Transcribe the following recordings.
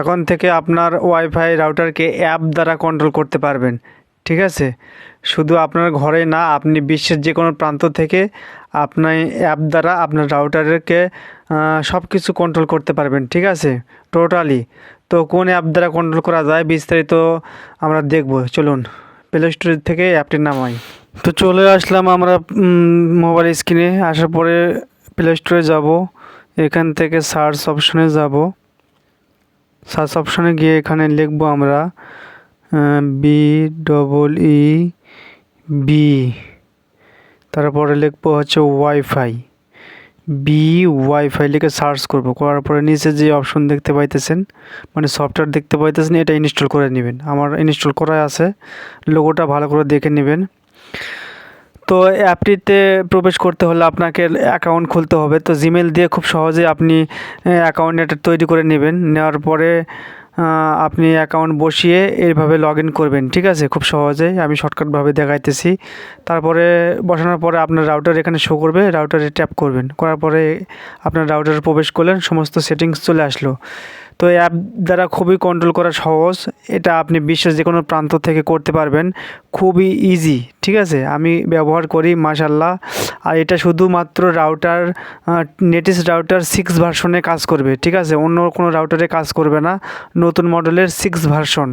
এখন থেকে আপনার ওয়াইফাই রাউটারকে অ্যাপ দ্বারা কন্ট্রোল করতে পারবেন, ঠিক আছে? শুধু আপনার ঘরে না, আপনি বিশ্বের যে কোনো প্রান্ত থেকে আপনার অ্যাপ দ্বারা আপনার রাউটারকে সব কিছু কন্ট্রোল করতে পারবেন, ঠিক আছে? টোটালি তো কোন অ্যাপ দ্বারা কন্ট্রোল করা যায় বিস্তারিত আমরা দেখব। চলুন প্লে স্টোর থেকে অ্যাপটির নামাই তো চলে আসলাম আমরা মোবাইল স্ক্রিনে আসার পরে প্লে স্টোরে যাব। এখান থেকে সার্চ অপশনে যাব। সার্চ অপশনে গিয়ে এখানে লিখব আমরা বি ডবল ই বি তারপরে লিখব হচ্ছে ওয়াইফাই বি ওয়াইফাই লিখে সার্চ করব। করার পরে নিচে যে অপশন দেখতে পাইতেছেন মানে সফটওয়্যার দেখতে পাইতেছেন, এটা ইনস্টল করে নেবেন। আমার ইনস্টল করা আছে। লোগোটা ভালো করে দেখে নেবেন। তো অ্যাপটিতে প্রবেশ করতে হলে আপনাকে অ্যাকাউন্ট খুলতে হবে। তো জিমেল দিয়ে খুব সহজে আপনি অ্যাকাউন্ট তৈরি করে নেবেন। নেওয়ার পরে আপনি অ্যাকাউন্ট বসিয়ে এইভাবে লগ ইন করবেন, ঠিক আছে? খুব সহজেই আমি শর্টকাটভাবে দেখাইতেছি। তারপরে বসানোর পরে আপনার রাউটার এখানে শো করবে রাউটারে ট্যাপ করবেন। করার পরে আপনার রাউটারে প্রবেশ করলেন, সমস্ত সেটিংস চলে আসলো। তো অ্যাপ দ্বারা খুবই কন্ট্রোল করা সহজ। এটা আপনি বিশ্বের যে কোনো প্রান্ত থেকে করতে পারবেন। খুবই ইজি ঠিক আছে? আমি ব্যবহার করি মাশাল্লাহ আর এটা শুধুমাত্র রাউটার নেটিস রাউটার সিক্স ভার্সনে কাজ করবে, ঠিক আছে? অন্য কোনো রাউটারে কাজ করবে না, নতুন মডেলের সিক্স ভার্সন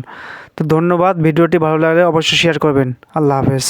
তো ধন্যবাদ, ভিডিওটি ভালো লাগলে অবশ্যই শেয়ার করবেন। আল্লাহ হাফেজ।